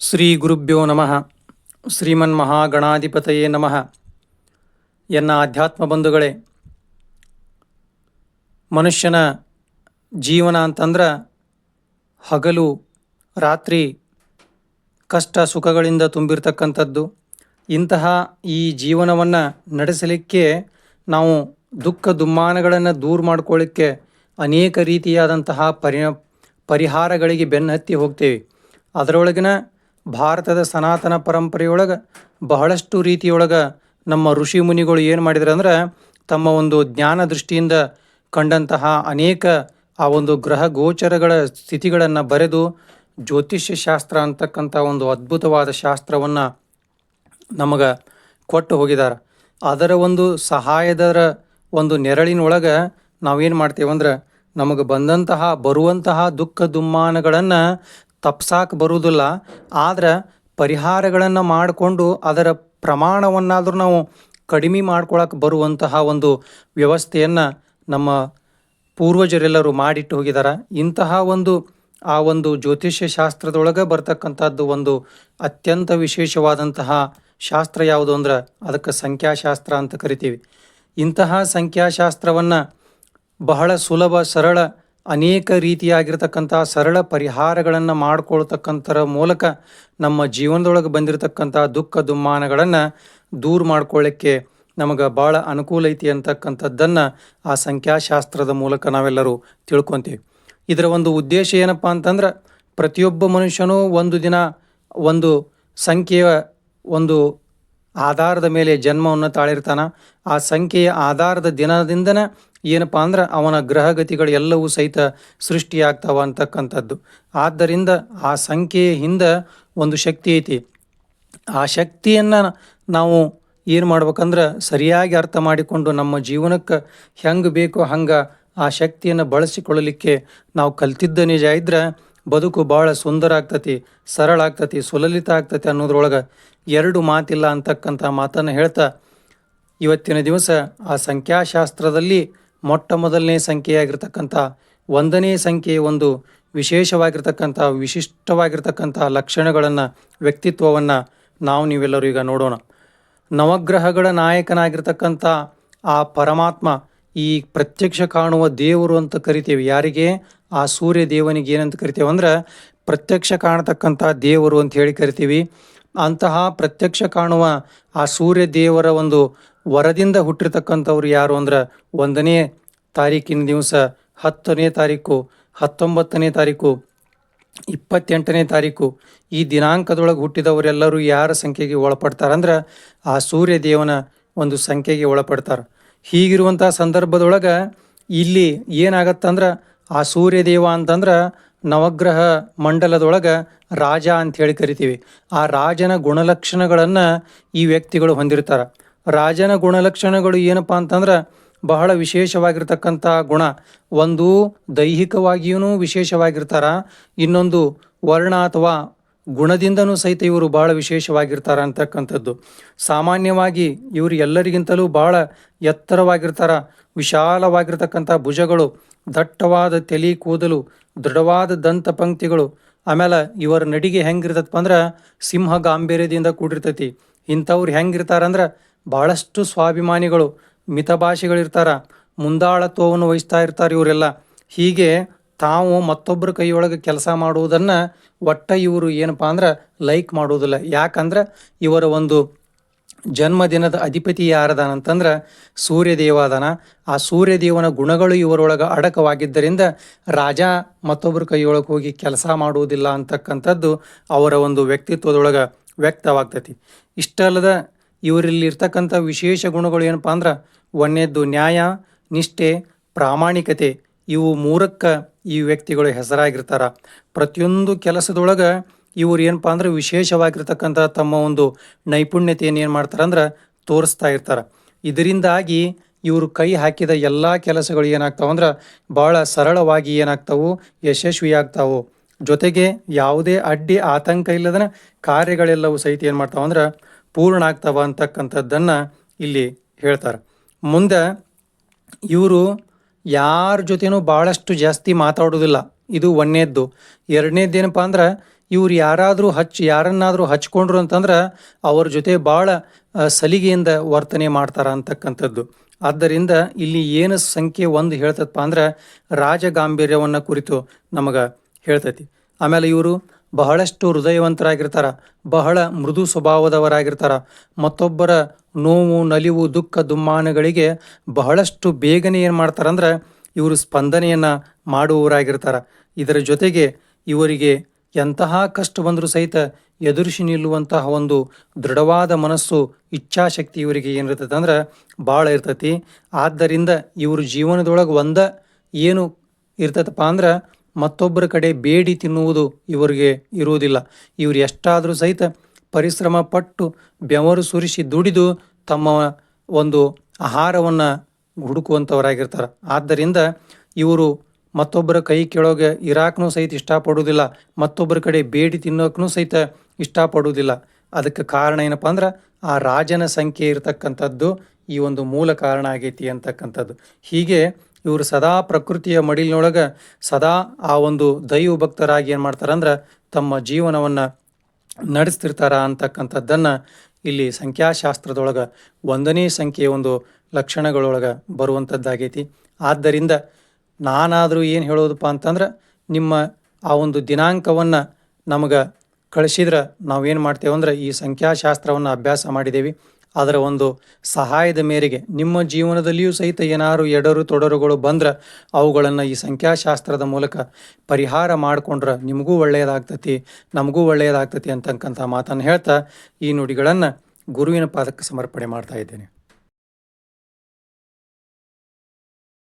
ಶ್ರೀ ಗುರುಭ್ಯೋ ನಮಃ. ಶ್ರೀಮನ್ ಶ್ರೀಮನ್ಮಹಾಗಣಾಧಿಪತಯೇ ನಮಃ. ಎನ್ನ ಆಧ್ಯಾತ್ಮ ಬಂಧುಗಳೇ, ಮನುಷ್ಯನ ಜೀವನ ಅಂತಂದ್ರೆ ಹಗಲು, ರಾತ್ರಿ ಕಷ್ಟ ಸುಖಗಳಿಂದ ತುಂಬಿರ್ತಕ್ಕಂಥದ್ದು. ಇಂತಹ ಈ ಜೀವನವನ್ನು ನಡೆಸಲಿಕ್ಕೆ ನಾವು ದುಃಖ ದುಮ್ಮಾನಗಳನ್ನು ದೂರ ಮಾಡ್ಕೊಳ್ಳಿಕ್ಕೆ ಅನೇಕ ರೀತಿಯಾದಂತಹ ಪರಿ ಪರಿಹಾರಗಳಿಗೆ ಬೆನ್ನಹತ್ತಿ ಹೋಗ್ತೇವೆ. ಅದರೊಳಗಿನ ಭಾರತದ ಸನಾತನ ಪರಂಪರೆಯೊಳಗೆ ಬಹಳಷ್ಟು ರೀತಿಯೊಳಗೆ ನಮ್ಮ ಋಷಿ ಮುನಿಗಳು ಏನು ಮಾಡಿದ್ರು ಅಂದ್ರೆ ತಮ್ಮ ಒಂದು ಜ್ಞಾನ ದೃಷ್ಟಿಯಿಂದ ಕಂಡಂತಹ ಅನೇಕ ಆ ಒಂದು ಗ್ರಹ ಗೋಚರಗಳ ಸ್ಥಿತಿಗಳನ್ನು ಬರೆದು ಜ್ಯೋತಿಷ್ಯ ಶಾಸ್ತ್ರ ಅಂತಕ್ಕಂಥ ಒಂದು ಅದ್ಭುತವಾದ ಶಾಸ್ತ್ರವನ್ನು ನಮಗೆ ಕೊಟ್ಟು ಹೋಗಿದ್ದಾರೆ ಅದರ ಒಂದು ಸಹಾಯದರ ಒಂದು ನೆರಳಿನೊಳಗೆ ನಾವೇನು ಮಾಡ್ತೇವೆ ಅಂದ್ರೆ ನಮಗೆ ಬಂದಂತಹ ಬರುವಂತಹ ದುಃಖ ದುಮ್ಮಾನಗಳನ್ನು ತಪ್ಸಾಕ ಬರುವುದಿಲ್ಲ. ಆದ್ರೆ ಪರಿಹಾರಗಳನ್ನು ಮಾಡಿಕೊಂಡು ಅದರ ಪ್ರಮಾಣವನ್ನಾದರೂ ನಾವು ಕಡಿಮೆ ಮಾಡ್ಕೊಳಕ್ಕೆ ಬರುವಂತಹ ಒಂದು ವ್ಯವಸ್ಥೆಯನ್ನು ನಮ್ಮ ಪೂರ್ವಜರೆಲ್ಲರೂ ಮಾಡಿಟ್ಟು ಹೋಗಿದ್ದಾರೆ ಇಂತಹ ಒಂದು, ಆ ಒಂದು ಜ್ಯೋತಿಷ್ಯ ಶಾಸ್ತ್ರದೊಳಗೆ ಬರ್ತಕ್ಕಂಥದ್ದು ಒಂದು ಅತ್ಯಂತ ವಿಶೇಷವಾದಂತಹ ಶಾಸ್ತ್ರ ಯಾವುದು ಅಂದ್ರೆ ಅದಕ್ಕೆ ಸಂಖ್ಯಾಶಾಸ್ತ್ರ ಅಂತ ಕರಿತೀವಿ. ಇಂತಹ ಸಂಖ್ಯಾಶಾಸ್ತ್ರವನ್ನು ಬಹಳ ಸುಲಭ, ಸರಳ ಅನೇಕ ರೀತಿಯಾಗಿರ್ತಕ್ಕಂಥ ಸರಳ ಪರಿಹಾರಗಳನ್ನು ಮಾಡ್ಕೊಳ್ತಕ್ಕಂಥರ ಮೂಲಕ ನಮ್ಮ ಜೀವನದೊಳಗೆ ಬಂದಿರತಕ್ಕಂಥ ದುಃಖ ದುಮ್ಮಾನಗಳನ್ನು ದೂರ ಮಾಡ್ಕೊಳ್ಳಿಕ್ಕೆ ನಮಗೆ ಭಾಳ ಅನುಕೂಲ ಐತಿ ಅಂತಕ್ಕಂಥದ್ದನ್ನು ಆ ಸಂಖ್ಯಾಶಾಸ್ತ್ರದ ಮೂಲಕ ನಾವೆಲ್ಲರೂ ತಿಳ್ಕೊತೀವಿ. ಇದರ ಒಂದು ಉದ್ದೇಶ ಏನಪ್ಪ ಅಂತಂದ್ರೆ ಪ್ರತಿಯೊಬ್ಬ ಮನುಷ್ಯನೂ ಒಂದು ದಿನ ಒಂದು ಸಂಖ್ಯೆಯ ಒಂದು ಆಧಾರದ ಮೇಲೆ ಜನ್ಮವನ್ನು ತಾಳಿರ್ತಾನೆ. ಆ ಸಂಖ್ಯೆಯ ಆಧಾರದ ದಿನದಿಂದನೇ ಏನಪ್ಪ ಅಂದ್ರೆ ಅವನ ಗ್ರಹಗತಿಗಳು ಎಲ್ಲವೂ ಸಹಿತ ಸೃಷ್ಟಿಯಾಗ್ತಾವ ಅಂತಕ್ಕಂಥದ್ದು. ಆದ್ದರಿಂದ ಆ ಸಂಖ್ಯೆಯ ಹಿಂದೆ ಒಂದು ಶಕ್ತಿ ಐತಿ. ಆ ಶಕ್ತಿಯನ್ನು ನಾವು ಏನು ಮಾಡ್ಬೇಕಂದ್ರೆ ಸರಿಯಾಗಿ ಅರ್ಥ ಮಾಡಿಕೊಂಡು ನಮ್ಮ ಜೀವನಕ್ಕೆ ಹೆಂಗೆ ಬೇಕೋ ಹಂಗೆ ಆ ಶಕ್ತಿಯನ್ನು ಬಳಸಿಕೊಳ್ಳಲಿಕ್ಕೆ ನಾವು ಕಲ್ತಿದ್ದ ನಿಜ ಇದ್ರೆ ಬದುಕು ಭಾಳ ಸುಂದರ ಆಗ್ತತಿ, ಸರಳ ಆಗ್ತತಿ, ಸುಲಲಿತ ಆಗ್ತತಿ ಅನ್ನೋದ್ರೊಳಗೆ ಎರಡು ಮಾತಿಲ್ಲ ಅಂತಕ್ಕಂಥ ಮಾತನ್ನು ಹೇಳ್ತಾ ಇವತ್ತಿನ ದಿವಸ ಆ ಸಂಖ್ಯಾಶಾಸ್ತ್ರದಲ್ಲಿ ಮೊಟ್ಟ ಮೊದಲನೇ ಸಂಖ್ಯೆಯಾಗಿರ್ತಕ್ಕಂಥ, ಒಂದನೇ ಸಂಖ್ಯೆ ಒಂದು ವಿಶೇಷವಾಗಿರ್ತಕ್ಕಂಥ, ವಿಶಿಷ್ಟವಾಗಿರ್ತಕ್ಕಂಥ ಲಕ್ಷಣಗಳನ್ನು, ವ್ಯಕ್ತಿತ್ವವನ್ನು ನಾವು ನೀವೆಲ್ಲರೂ ಈಗ ನೋಡೋಣ. ನವಗ್ರಹಗಳ ನಾಯಕನಾಗಿರ್ತಕ್ಕಂಥ ಆ ಪರಮಾತ್ಮ ಈ ಪ್ರತ್ಯಕ್ಷ ಕಾಣುವ ದೇವರು ಅಂತ ಕರಿತೇವೆ. ಯಾರಿಗೆ? ಆ ಸೂರ್ಯ ದೇವನಿಗೆ ಏನಂತ ಕರಿತೇವೆ ಅಂದ್ರೆ ಪ್ರತ್ಯಕ್ಷ ಕಾಣತಕ್ಕಂಥ ದೇವರು ಅಂತ ಹೇಳಿ ಕರಿತೀವಿ. ಅಂತಹ ಪ್ರತ್ಯಕ್ಷ ಕಾಣುವ ಆ ಸೂರ್ಯ ದೇವರ ಒಂದು ವರದಿಂದ ಹುಟ್ಟಿರ್ತಕ್ಕಂಥವ್ರು ಯಾರು ಅಂದ್ರೆ ಒಂದನೇ ತಾರೀಕಿನ ದಿವಸ ಹತ್ತನೇ ತಾರೀಕು, ಹತ್ತೊಂಬತ್ತನೇ ತಾರೀಕು, ಇಪ್ಪತ್ತೆಂಟನೇ ತಾರೀಕು ಈ ದಿನಾಂಕದೊಳಗೆ ಹುಟ್ಟಿದವರೆಲ್ಲರೂ ಯಾರ ಸಂಖ್ಯೆಗೆ ಒಳಪಡ್ತಾರಂದ್ರೆ ಆ ಸೂರ್ಯ ದೇವನ ಒಂದು ಸಂಖ್ಯೆಗೆ ಒಳಪಡ್ತಾರೆ. ಹೀಗಿರುವಂಥ ಸಂದರ್ಭದೊಳಗೆ ಇಲ್ಲಿ ಏನಾಗತ್ತಂದ್ರೆ ಆ ಸೂರ್ಯದೇವ ಅಂತಂದ್ರೆ ನವಗ್ರಹ ಮಂಡಲದೊಳಗೆ ರಾಜ ಅಂತ ಹೇಳಿ ಕರಿತೀವಿ. ಆ ರಾಜನ ಗುಣಲಕ್ಷಣಗಳನ್ನು ಈ ವ್ಯಕ್ತಿಗಳು ಹೊಂದಿರ್ತಾರೆ. ರಾಜನ ಗುಣಲಕ್ಷಣಗಳು ಏನಪ್ಪ ಅಂತಂದ್ರೆ ಬಹಳ ವಿಶೇಷವಾಗಿರ್ತಕ್ಕಂಥ ಗುಣ. ಒಂದು, ದೈಹಿಕವಾಗಿಯೂ ವಿಶೇಷವಾಗಿರ್ತಾರ. ಇನ್ನೊಂದು, ವರ್ಣ ಅಥವಾ ಗುಣದಿಂದನೂ ಸಹಿತ ಇವರು ಬಹಳ ವಿಶೇಷವಾಗಿರ್ತಾರ ಅಂತಕ್ಕಂಥದ್ದು. ಸಾಮಾನ್ಯವಾಗಿ ಇವರು ಎಲ್ಲರಿಗಿಂತಲೂ ಬಹಳ ಎತ್ತರವಾಗಿರ್ತಾರ. ವಿಶಾಲವಾಗಿರ್ತಕ್ಕಂಥ ಭುಜಗಳು, ದಟ್ಟವಾದ ತಲೆ ಕೂದಲು, ದೃಢವಾದ ದಂತ ಪಂಕ್ತಿಗಳು. ಆಮೇಲೆ ಇವರ ನಡಿಗೆ ಹೆಂಗಿರ್ತದಪ್ಪ ಅಂದ್ರೆ ಸಿಂಹ ಗಾಂಭೀರ್ಯದಿಂದ ಕೂಡಿರ್ತೈತಿ. ಇಂಥವ್ರು ಹೆಂಗಿರ್ತಾರಂದ್ರೆ ಭಾಳಷ್ಟು ಸ್ವಾಭಿಮಾನಿಗಳು, ಮಿತಭಾಷೆಗಳಿರ್ತಾರ, ಮುಂದಾಳತ್ವವನ್ನು ವಹಿಸ್ತಾ ಇರ್ತಾರೆ ಇವರೆಲ್ಲ. ಹೀಗೆ ತಾವು ಮತ್ತೊಬ್ಬರ ಕೈಯೊಳಗೆ ಕೆಲಸ ಮಾಡುವುದನ್ನು ಒಟ್ಟ ಇವರು ಏನಪ್ಪ ಅಂದ್ರೆ ಲೈಕ್ ಮಾಡುವುದಿಲ್ಲ. ಯಾಕಂದ್ರೆ ಇವರ ಒಂದು ಜನ್ಮದಿನದ ಅಧಿಪತಿ ಯಾರದಾನಂತಂದ್ರೆ ಸೂರ್ಯದೇವ ಅದಾನ ಆ ಸೂರ್ಯದೇವನ ಗುಣಗಳು ಇವರೊಳಗೆ ಅಡಕವಾಗಿದ್ದರಿಂದ ರಾಜ ಮತ್ತೊಬ್ಬರ ಕೈಯೊಳಗೆ ಹೋಗಿ ಕೆಲಸ ಮಾಡುವುದಿಲ್ಲ ಅಂತಕ್ಕಂಥದ್ದು ಅವರ ಒಂದು ವ್ಯಕ್ತಿತ್ವದೊಳಗೆ ವ್ಯಕ್ತವಾಗ್ತೈತಿ. ಇಷ್ಟಲ್ಲದ ಇವರಲ್ಲಿ ಇರ್ತಕ್ಕಂಥ ವಿಶೇಷ ಗುಣಗಳು ಏನಪ್ಪ ಅಂದ್ರೆ ಒಂದನೇದ್ದು ನ್ಯಾಯ, ನಿಷ್ಠೆ, ಪ್ರಾಮಾಣಿಕತೆ. ಇವು ಮೂರಕ್ಕೆ ಈ ವ್ಯಕ್ತಿಗಳು ಹೆಸರಾಗಿರ್ತಾರೆ. ಪ್ರತಿಯೊಂದು ಕೆಲಸದೊಳಗೆ ಇವರು ಏನಪ್ಪ ಅಂದ್ರೆ ವಿಶೇಷವಾಗಿರ್ತಕ್ಕಂಥ ತಮ್ಮ ಒಂದು ನೈಪುಣ್ಯತೆಯನ್ನು ಏನು ಮಾಡ್ತಾರೆ ಅಂದ್ರೆ ತೋರಿಸ್ತಾ ಇರ್ತಾರೆ. ಇದರಿಂದಾಗಿ ಇವರು ಕೈ ಹಾಕಿದ ಎಲ್ಲ ಕೆಲಸಗಳು ಏನಾಗ್ತಾವೆ ಅಂದ್ರೆ ಭಾಳ ಸರಳವಾಗಿ ಏನಾಗ್ತಾವು ಯಶಸ್ವಿ ಆಗ್ತಾವು ಜೊತೆಗೆ ಯಾವುದೇ ಅಡ್ಡಿ, ಆತಂಕ ಇಲ್ಲದನ ಕಾರ್ಯಗಳೆಲ್ಲವೂ ಸಹಿತ ಏನು ಮಾಡ್ತಾವೆ ಅಂದ್ರೆ ಪೂರ್ಣ ಆಗ್ತಾವ ಅಂತಕ್ಕಂಥದ್ದನ್ನು ಇಲ್ಲಿ ಹೇಳ್ತಾರೆ. ಮುಂದೆ ಇವರು ಯಾರ ಜೊತೆನೂ ಭಾಳಷ್ಟು ಜಾಸ್ತಿ ಮಾತಾಡೋದಿಲ್ಲ. ಇದು ಒಂದನೇದ್ದು. ಎರಡನೇದ್ದೇನಪ್ಪ ಅಂದ್ರೆ ಇವ್ರು ಯಾರಾದರೂ ಹಚ್ಚಿ ಯಾರನ್ನಾದರೂ ಹಚ್ಕೊಂಡ್ರು ಅಂತಂದ್ರೆ ಅವ್ರ ಜೊತೆ ಭಾಳ ಸಲಿಗೆಯಿಂದ ವರ್ತನೆ ಮಾಡ್ತಾರೆ ಅಂತಕ್ಕಂಥದ್ದು. ಆದ್ದರಿಂದ ಇಲ್ಲಿ ಏನು ಸಂಖ್ಯೆ ಒಂದು ಹೇಳ್ತದಪ್ಪ ಅಂದ್ರೆ ರಾಜಗಾಂಭೀರ್ಯವನ್ನು ಕುರಿತು ನಮಗೆ ಹೇಳ್ತೈತಿ. ಆಮೇಲೆ ಇವರು ಬಹಳಷ್ಟು ಹೃದಯವಂತರಾಗಿರ್ತಾರ, ಬಹಳ ಮೃದು ಸ್ವಭಾವದವರಾಗಿರ್ತಾರ. ಮತ್ತೊಬ್ಬರ ನೋವು, ನಲಿವು, ದುಃಖ, ದುಮ್ಮಾನಗಳಿಗೆ ಬಹಳಷ್ಟು ಬೇಗನೆ ಏನು ಮಾಡ್ತಾರಂದ್ರೆ ಇವರು ಸ್ಪಂದನೆಯನ್ನು ಮಾಡುವವರಾಗಿರ್ತಾರೆ. ಇದರ ಜೊತೆಗೆ ಇವರಿಗೆ ಎಂತಹ ಕಷ್ಟ ಬಂದರೂ ಸಹಿತ ಎದುರಿಸಿ ನಿಲ್ಲುವಂತಹ ಒಂದು ದೃಢವಾದ ಮನಸ್ಸು, ಇಚ್ಛಾಶಕ್ತಿ ಇವರಿಗೆ ಏನಿರ್ತೈತೆ ಅಂದ್ರೆ ಭಾಳ ಇರ್ತೈತಿ. ಆದ್ದರಿಂದ ಇವರು ಜೀವನದೊಳಗೆ ಒಂದ ಏನು ಇರ್ತೈತಪ್ಪ ಅಂದ್ರೆ ಮತ್ತೊಬ್ಬರ ಕಡೆ ಬೇಡಿ ತಿನ್ನುವುದು ಇವರಿಗೆ ಇರುವುದಿಲ್ಲ. ಇವರು ಎಷ್ಟಾದರೂ ಸಹಿತ ಪರಿಶ್ರಮ ಪಟ್ಟು ಬೆವರು ಸುರಿಸಿ ದುಡಿದು ತಮ್ಮ ಒಂದು ಆಹಾರವನ್ನು ಹುಡುಕುವಂಥವರಾಗಿರ್ತಾರೆ ಆದ್ದರಿಂದ ಇವರು ಮತ್ತೊಬ್ಬರ ಕೈ ಕೆಳಗೆ ಇರಾಕ್ನೂ ಸಹಿತ ಇಷ್ಟಪಡುವುದಿಲ್ಲ, ಮತ್ತೊಬ್ಬರ ಕಡೆ ಬೇಡಿ ತಿನ್ನೋಕ್ಕೂ ಸಹಿತ ಇಷ್ಟಪಡುವುದಿಲ್ಲ. ಅದಕ್ಕೆ ಕಾರಣ ಏನಪ್ಪ ಅಂದ್ರೆ ಆ ರಾಜನ ಸಂಖ್ಯೆ ಇರತಕ್ಕಂಥದ್ದು ಈ ಒಂದು ಮೂಲ ಕಾರಣ ಆಗೈತಿ ಅಂತಕ್ಕಂಥದ್ದು. ಹೀಗೆ ಇವರು ಸದಾ ಪ್ರಕೃತಿಯ ಮಡಿಲಿನೊಳಗೆ ಸದಾ ಆ ಒಂದು ದೈವ ಭಕ್ತರಾಗಿ ಏನು ಮಾಡ್ತಾರಂದ್ರೆ ತಮ್ಮ ಜೀವನವನ್ನು ನಡೆಸ್ತಿರ್ತಾರ ಅಂತಕ್ಕಂಥದ್ದನ್ನು ಇಲ್ಲಿ ಸಂಖ್ಯಾಶಾಸ್ತ್ರದೊಳಗೆ ಒಂದನೇ ಸಂಖ್ಯೆಯ ಒಂದು ಲಕ್ಷಣಗಳೊಳಗೆ ಬರುವಂಥದ್ದಾಗೈತಿ ಆದ್ದರಿಂದ ನಾನಾದರೂ ಏನು ಹೇಳೋದಪ್ಪ ಅಂತಂದ್ರೆ ನಿಮ್ಮ ಆ ಒಂದು ದಿನಾಂಕವನ್ನು ನಮಗೆ ಕಳಿಸಿದ್ರೆ ನಾವೇನು ಮಾಡ್ತೇವೆ ಅಂದ್ರೆ ಈ ಸಂಖ್ಯಾಶಾಸ್ತ್ರವನ್ನು ಅಭ್ಯಾಸ ಮಾಡಿದ್ದೇವೆ ಅದರ ಒಂದು ಸಹಾಯದ ಮೇರೆಗೆ ನಿಮ್ಮ ಜೀವನದಲ್ಲಿಯೂ ಸಹಿತ ಏನಾದ್ರು ಎಡರು ತೊಡರುಗಳು ಬಂದ್ರೆ ಅವುಗಳನ್ನು ಈ ಸಂಖ್ಯಾಶಾಸ್ತ್ರದ ಮೂಲಕ ಪರಿಹಾರ ಮಾಡಿಕೊಂಡ್ರೆ ನಿಮಗೂ ಒಳ್ಳೆಯದಾಗ್ತತಿ, ನಮಗೂ ಒಳ್ಳೆಯದಾಗ್ತತಿ ಅಂತಕ್ಕಂಥ ಮಾತನ್ನು ಹೇಳ್ತಾ ಈ ನುಡಿಗಳನ್ನು ಗುರುವಿನ ಪಾದಕ್ಕೆ ಸಮರ್ಪಣೆ ಮಾಡ್ತಾ ಇದ್ದೇನೆ.